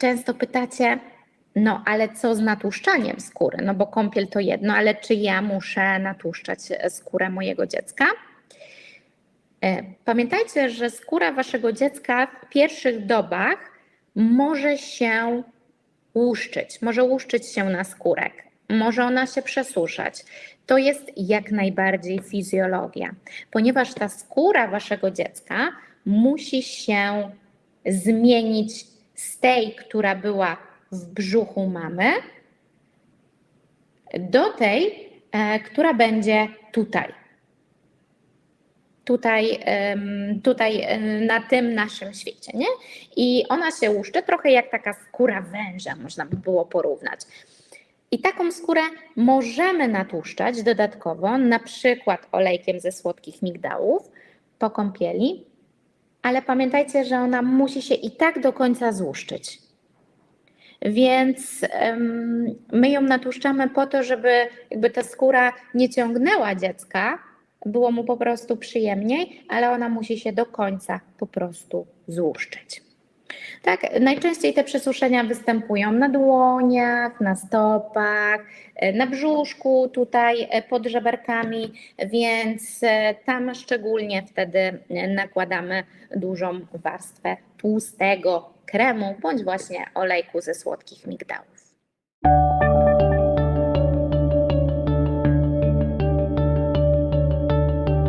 często pytacie, no ale co z natłuszczaniem skóry? No bo kąpiel to jedno, ale czy ja muszę natłuszczać e, skórę mojego dziecka? E, Pamiętajcie, że skóra waszego dziecka w pierwszych dobach może się łuszczyć, może łuszczyć się na skórek, może ona się przesuszać. To jest jak najbardziej fizjologia, ponieważ ta skóra waszego dziecka musi się zmienić z tej, która była w brzuchu mamy, do tej, e, która będzie tutaj. Tutaj, tutaj e, na tym naszym świecie, nie? I ona się łuszczy trochę jak taka skóra węża, można by było porównać. I taką skórę możemy natłuszczać dodatkowo, na przykład olejkiem ze słodkich migdałów po kąpieli, ale pamiętajcie, że ona musi się i tak do końca złuszczyć. Więc my ją natłuszczamy po to, żeby jakby ta skóra nie ciągnęła dziecka, było mu po prostu przyjemniej, ale ona musi się do końca po prostu złuszczyć. Tak, najczęściej te przesuszenia występują na dłoniach, na stopach, e, na brzuszku, tutaj e, pod żeberkami, więc e, tam szczególnie wtedy nakładamy dużą warstwę tłustego kremu bądź właśnie olejku ze słodkich migdałów.